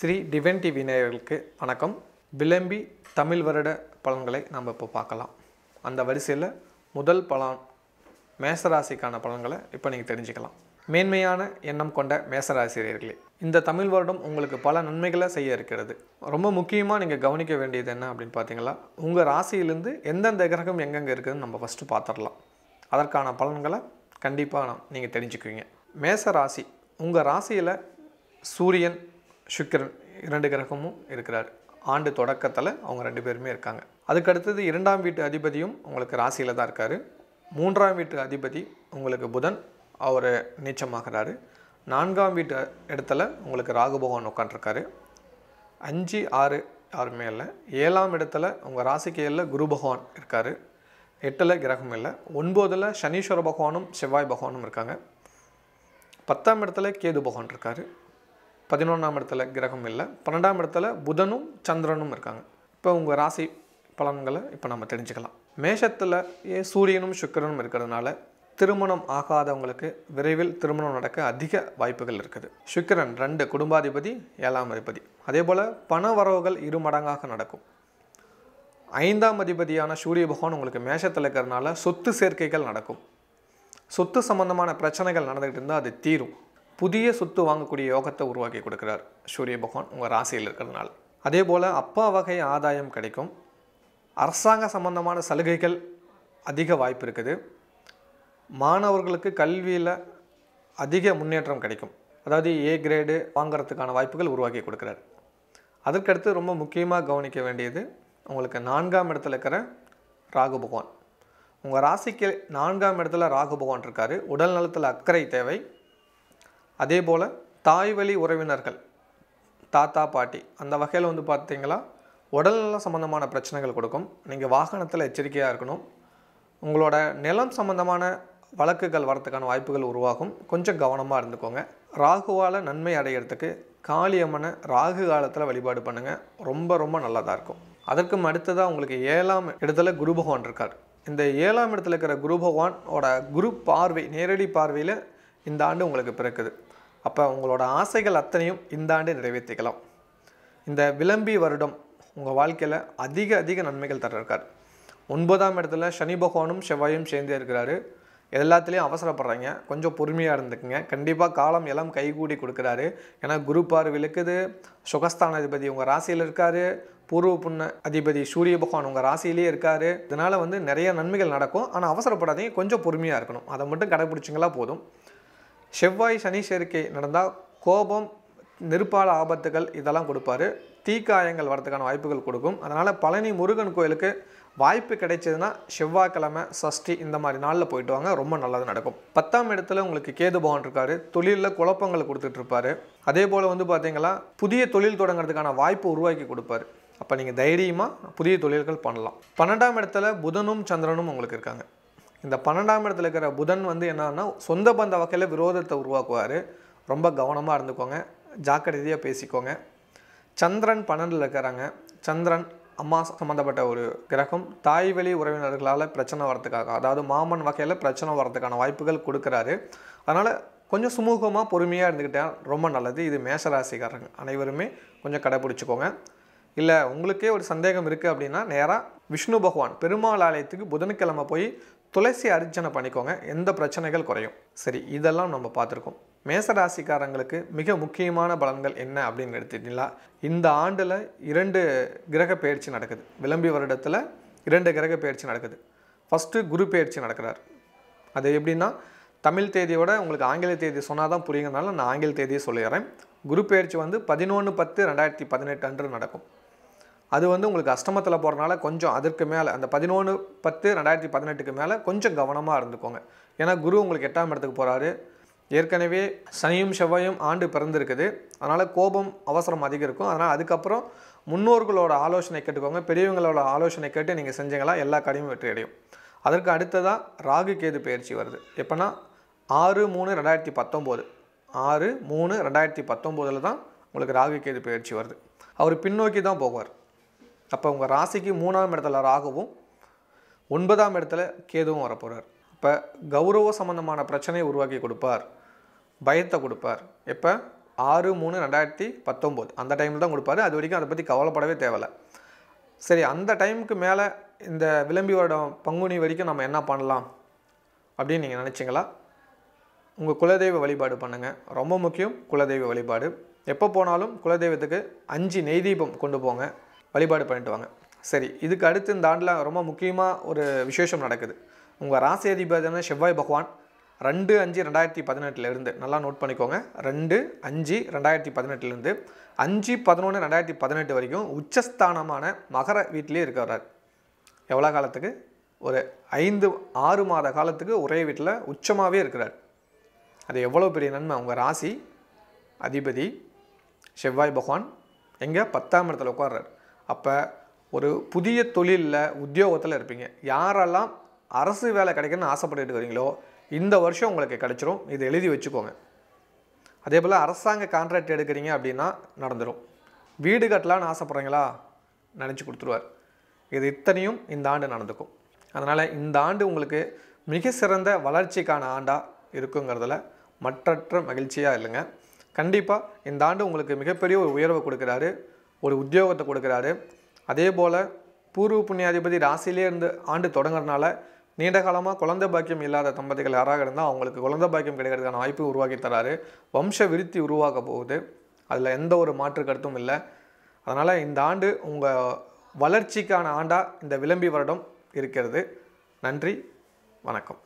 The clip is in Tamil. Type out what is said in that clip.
ஸ்ரீ டிவென்டி விநாயகர்களுக்கு வணக்கம். விளம்பி தமிழ் வருட பலன்களை நம்ம இப்போ பார்க்கலாம். அந்த வரிசையில் முதல் பலன் மேசராசிக்கான பலன்களை இப்போ நீங்கள் தெரிஞ்சுக்கலாம். மேன்மையான எண்ணம் கொண்ட மேசராசிரியர்களே இந்த தமிழ் வருடம் உங்களுக்கு பல நன்மைகளை செய்ய இருக்கிறது. ரொம்ப முக்கியமாக நீங்கள் கவனிக்க வேண்டியது என்ன அப்படின்னு பார்த்தீங்களா உங்கள் ராசியிலேருந்து எந்தெந்த கிரகம் எங்கெங்கே இருக்குதுன்னு நம்ம ஃபஸ்ட்டு பார்த்துடலாம். அதற்கான பலன்களை கண்டிப்பாக நீங்கள் தெரிஞ்சுக்குவீங்க. மேச ராசி உங்கள் ராசியில் சூரியன் சுக்கரன் இரண்டு கிரகமும் இருக்கிறார். ஆண்டு தொடக்கத்தில் அவங்க ரெண்டு பேருமே இருக்காங்க. அதுக்கு அடுத்தது இரண்டாம் வீட்டு அதிபதியும் உங்களுக்கு ராசியில் தான் இருக்கார். மூன்றாம் வீட்டு அதிபதி உங்களுக்கு புதன் அவர் நீச்சமாகிறாரு. நான்காம் வீட்டு இடத்துல உங்களுக்கு ராகு பகவான் உட்காண்ட்ருக்காரு அஞ்சு ஆறு யாருமே இல்லை. ஏழாம் இடத்துல உங்கள் ராசிக்கு ஏழில் குரு பகவான் இருக்கார். எட்டில் கிரகம் இல்லை. ஒன்பதில் சனீஸ்வர பகவானும் செவ்வாய் பகவானும் இருக்காங்க. பத்தாம் இடத்துல கேது பகவான் இருக்கார். பதினொன்றாம் இடத்துல கிரகம் இல்லை. பன்னெண்டாம் இடத்துல புதனும் சந்திரனும் இருக்காங்க. இப்போ உங்கள் ராசி பலன்களை இப்போ நம்ம தெரிஞ்சுக்கலாம். மேஷத்தில் ஏ சூரியனும் சுக்கரனும் இருக்கிறதுனால திருமணம் ஆகாதவங்களுக்கு விரைவில் திருமணம் நடக்க அதிக வாய்ப்புகள் இருக்குது. சுக்கிரன் ரெண்டு குடும்பாதிபதி ஏழாம் அதிபதி. அதே போல் பண வரவுகள் இரு மடங்காக நடக்கும். ஐந்தாம் அதிபதியான சூரிய பகவான் உங்களுக்கு மேஷத்தில் இருக்கிறதுனால சொத்து சேர்க்கைகள் நடக்கும். சொத்து சம்பந்தமான பிரச்சனைகள் நடந்துகிட்டு இருந்தால் அது தீரும். புதிய சொத்து வாங்கக்கூடிய யோகத்தை உருவாக்கி கொடுக்குறார் சூரிய பகவான் உங்கள் ராசியில் இருக்கிறதுனால. அதே போல் அப்பா வகை ஆதாயம் கிடைக்கும். அரசாங்க சம்பந்தமான சலுகைகள் அதிக வாய்ப்பு இருக்குது. மாணவர்களுக்கு கல்வியில் அதிக முன்னேற்றம் கிடைக்கும். அதாவது ஏ கிரேடு வாங்குறதுக்கான வாய்ப்புகள் உருவாக்கி கொடுக்குறாரு. அதற்கடுத்து ரொம்ப முக்கியமாக கவனிக்க வேண்டியது உங்களுக்கு நான்காம் இடத்துல இருக்கிற ராகு பகவான். உங்கள் ராசிக்கு நான்காம் இடத்துல ராகு பகவான் இருக்கார். உடல் நலத்தில் அக்கறை தேவை. அதே போல் தாய் வழி உறவினர்கள் தாத்தா பாட்டி அந்த வகையில் வந்து பார்த்தீங்களா உடல்நல சம்மந்தமான பிரச்சனைகள் கொடுக்கும். நீங்கள் வாகனத்தில் எச்சரிக்கையாக இருக்கணும். உங்களோட நிலம் சம்மந்தமான வழக்குகள் வரத்துக்கான வாய்ப்புகள் உருவாகும். கொஞ்சம் கவனமாக இருந்துக்கோங்க. ராகுவால் நன்மை அடையிறதுக்கு காளியம்மனை ராகு காலத்தில் வழிபாடு பண்ணுங்கள் ரொம்ப ரொம்ப நல்லதாக இருக்கும். அதற்கும் அடுத்ததாக உங்களுக்கு ஏழாம் இடத்துல குரு பகவான் இருக்கார். இந்த ஏழாம் இடத்துல இருக்கிற குரு பகவானோட குரு பார்வை நேரடி பார்வையில் இந்த ஆண்டு உங்களுக்கு பிறக்குது. அப்போ உங்களோட ஆசைகள் அத்தனையும் இந்த ஆண்டு நிறைவேற்றிக்கலாம். இந்த விளம்பி வருடம் உங்கள் வாழ்க்கையில் அதிக அதிக நன்மைகள் தர இருக்கார் ஒன்பதாம் இடத்துல சனி பகவானும் செவ்வாயும் சேர்ந்தே இருக்கிறாரு. எல்லாத்துலேயும் அவசரப்படுறீங்க. கொஞ்சம் பொறுமையாக இருந்துக்குங்க. கண்டிப்பாக காலம் எல்லாம் கைகூடி கொடுக்குறாரு. ஏன்னா குரு பார்வை இருக்குது சுகஸ்தான அதிபதி உங்கள் ராசியில் இருக்கார். பூர்வ புண்ண அதிபதி சூரிய பகவான் உங்கள் ராசியிலேயே இருக்கார். இதனால் வந்து நிறைய நன்மைகள் நடக்கும். ஆனால் அவசரப்படாதீங்க. கொஞ்சம் பொறுமையாக இருக்கணும். அதை மட்டும் கடைப்பிடிச்சிங்களா போதும். செவ்வாய் சனி சேர்க்கை நடந்தால் கோபம் நெருப்பால ஆபத்துகள் இதெல்லாம் கொடுப்பாரு. தீக்காயங்கள் வரதுக்கான வாய்ப்புகள் கொடுக்கும். அதனால் பழனி முருகன் கோயிலுக்கு வாய்ப்பு கிடைச்சதுன்னா செவ்வாய்க்கிழமை சஷ்டி இந்த மாதிரி நாளில் போயிட்டு வாங்க. ரொம்ப நல்லது நடக்கும். பத்தாம் இடத்துல உங்களுக்கு கேது பவன் இருக்காரு. தொழிலில் குழப்பங்கள் கொடுத்துட்டு இருப்பாரு அதே போல் வந்து பார்த்தீங்களா புதிய தொழில் தொடங்குறதுக்கான வாய்ப்பு உருவாக்கி கொடுப்பாரு. அப்போ நீங்கள் தைரியமாக புதிய தொழில்கள் பண்ணலாம். பன்னெண்டாம் இடத்துல புதனும் சந்திரனும் உங்களுக்கு இருக்காங்க. இந்த பன்னெண்டாம் இடத்துல இருக்கிற புதன் வந்து என்னன்னா சொந்த பந்த வகையில் விரோதத்தை உருவாக்குவார். ரொம்ப கவனமாக இருந்துக்கோங்க. ஜாக்கிரதையாக பேசிக்கோங்க. சந்திரன் பன்னெண்டில் இருக்கிறாங்க. சந்திரன் அம்மா சம்மந்தப்பட்ட ஒரு கிரகம். தாய் வழி உறவினர்களால் பிரச்சனை வரதுக்காக அதாவது மாமன் வகையில் பிரச்சனை வரதுக்கான வாய்ப்புகள் கொடுக்குறாரு. அதனால் கொஞ்சம் சுமூகமாக பொறுமையாக இருந்துக்கிட்டேன் ரொம்ப நல்லது. இது மேஷராசிக்காரங்க அனைவருமே கொஞ்சம் கடைப்பிடிச்சிக்கோங்க இல்லை உங்களுக்கே ஒரு சந்தேகம் இருக்குது அப்படின்னா நேராக விஷ்ணு பகவான் பெருமாள் ஆலயத்துக்கு புதன்கிழமை போய் துளசி அர்ச்சனை பண்ணிக்கோங்க. எந்த பிரச்சனைகள் குறையும். சரி இதெல்லாம் நம்ம பார்த்துருக்கோம். மேசராசிக்காரங்களுக்கு மிக முக்கியமான பலன்கள் என்ன அப்படின்னு எடுத்துட்டீங்களா இந்த ஆண்டில் இரண்டு கிரக பயிற்சி நடக்குது. விளம்பி வருடத்தில் இரண்டு கிரக பயிற்சி நடக்குது. ஃபஸ்ட்டு குரு பயிற்சி நடக்கிறார். அது எப்படின்னா தமிழ் தேதியோட உங்களுக்கு ஆங்கில தேதி சொன்னால் தான் புரியுங்கிறனால நான் ஆங்கில தேதியை சொல்லிடுறேன். குரு பயிற்சி வந்து பதினொன்று பத்து ரெண்டாயிரத்தி பதினெட்டு அன்று நடக்கும். அது வந்து உங்களுக்கு அஷ்டமத்தில் போகிறனால கொஞ்சம் அதற்கு மேலே அந்த பதினொன்று பத்து ரெண்டாயிரத்தி பதினெட்டுக்கு மேலே கொஞ்சம் கவனமாக இருந்துக்கோங்க. ஏன்னா குரு உங்களுக்கு எட்டாம் இடத்துக்கு போகிறாரு ஏற்கனவே சனியும் செவ்வாயும் ஆண்டு பிறந்திருக்குது. அதனால் கோபம் அவசரம் அதிகம் இருக்கும் அதனால் அதுக்கப்புறம் முன்னோர்களோட ஆலோசனை கேட்டுக்கோங்க. பெரியவங்களோட ஆலோசனை கேட்டு நீங்கள் செஞ்சீங்களா? எல்லா கடையும் வெற்றி அடையும். அதற்கு அடுத்ததாக ராகு கேது பயிற்சி வருது. எப்போனா ஆறு மூணு ரெண்டாயிரத்தி பத்தொம்போது. ஆறு மூணு ரெண்டாயிரத்தி பத்தொம்போதில் தான் உங்களுக்கு ராகு கேது பயிற்சி வருது. அவர் பின்னோக்கி தான் போவார் அப்போ உங்கள் ராசிக்கு மூணாம் இடத்துல ராகுவும் ஒன்பதாம் இடத்துல கேதுவும் வரப்போகிறார் இப்போ கௌரவ சம்பந்தமான பிரச்சனையை உருவாக்கி கொடுப்பார். பயத்தை கொடுப்பார். எப்போ? ஆறு மூணு ரெண்டாயிரத்தி பத்தொம்போது. அந்த டைமில் தான் கொடுப்பாரு. அது வரைக்கும் அதை பற்றி கவலைப்படவே தேவையில்ல. சரி அந்த டைமுக்கு மேலே இந்த விளம்பி வருடம் பங்குனி வரைக்கும் நம்ம என்ன பண்ணலாம்? அப்படின்னு நீங்கள் நினச்சிங்களா? உங்கள் குலதெய்வ வழிபாடு பண்ணுங்கள் ரொம்ப முக்கியம் குலதெய்வ வழிபாடு. எப்போ போனாலும் குலதெய்வத்துக்கு அஞ்சு நெய்தீபம் கொண்டு போங்க. வழிபாடு பண்ணிட்டு வாங்க. சரி இதுக்கு அடுத்து இந்த ஆண்டில் ரொம்ப முக்கியமாக ஒரு விசேஷம் நடக்குது. உங்கள் ராசி அதிபதியான செவ்வாய் பகவான். ரெண்டு அஞ்சு ரெண்டாயிரத்தி பதினெட்டுலேருந்து நல்லா நோட் பண்ணிக்கோங்க. ரெண்டு அஞ்சு ரெண்டாயிரத்தி பதினெட்டுலேருந்து அஞ்சு பதினொன்று ரெண்டாயிரத்தி பதினெட்டு வரைக்கும் உச்சஸ்தானமான மகர வீட்டிலே இருக்கிறார். எவ்வளோ காலத்துக்கு? ஒரு ஐந்து ஆறு மாத காலத்துக்கு ஒரே வீட்டில் உச்சமாகவே இருக்கிறார். அது எவ்வளோ பெரிய நன்மை? அவங்க ராசி அதிபதி செவ்வாய் பகவான் எங்கே? பத்தாம் இடத்துல உட்கார்றார். அப்போ ஒரு புதிய தொழிலில் உத்தியோகத்தில் இருப்பீங்க. யாரெல்லாம் அரசு வேலை கிடைக்கணும்னு ஆசைப்பட்டுட்டு வரீங்களோ இந்த வருஷம் உங்களுக்கு கிடைச்சிரும். இதை எழுதி வச்சுக்கோங்க. அதே போல் அரசாங்க கான்ட்ராக்ட் எடுக்கிறீங்க அப்படின்னா நடந்துடும் வீடு கட்டலான்னு ஆசைப்பட்றீங்களா? நினச்சி கொடுத்துருவார். இது இத்தனையும் இந்த ஆண்டு நடந்துக்கும். அதனால் இந்த ஆண்டு உங்களுக்கு மிக சிறந்த வளர்ச்சிக்கான ஆண்டாக இருக்குங்கிறதுல மற்றற்ற மகிழ்ச்சியாக இல்லைங்க. கண்டிப்பாக இந்த ஆண்டு உங்களுக்கு மிகப்பெரிய ஒரு உயர்வை கொடுக்குறாரு. ஒரு உத்தியோகத்தை கொடுக்குறாரு. அதே போல் பூர்வ புண்ணியாதிபதி ராசியிலே இருந்து ஆண்டு தொடங்குறதுனால நீண்ட காலமாக குழந்தை பாக்கியம் இல்லாத தம்பதிகள் யாராக இருந்தால் அவங்களுக்கு குழந்தை பாக்கியம் கிடைக்கிறதுக்கான வாய்ப்பு உருவாக்கி தராரு. வம்ச விருத்தி உருவாக்க போகுது. அதில் எந்த ஒரு மாற்று கருத்தும் இல்லை. அதனால் இந்த ஆண்டு உங்கள் வளர்ச்சிக்கான ஆண்டாக இந்த விளம்பி வருடம் இருக்கிறது. நன்றி. வணக்கம்.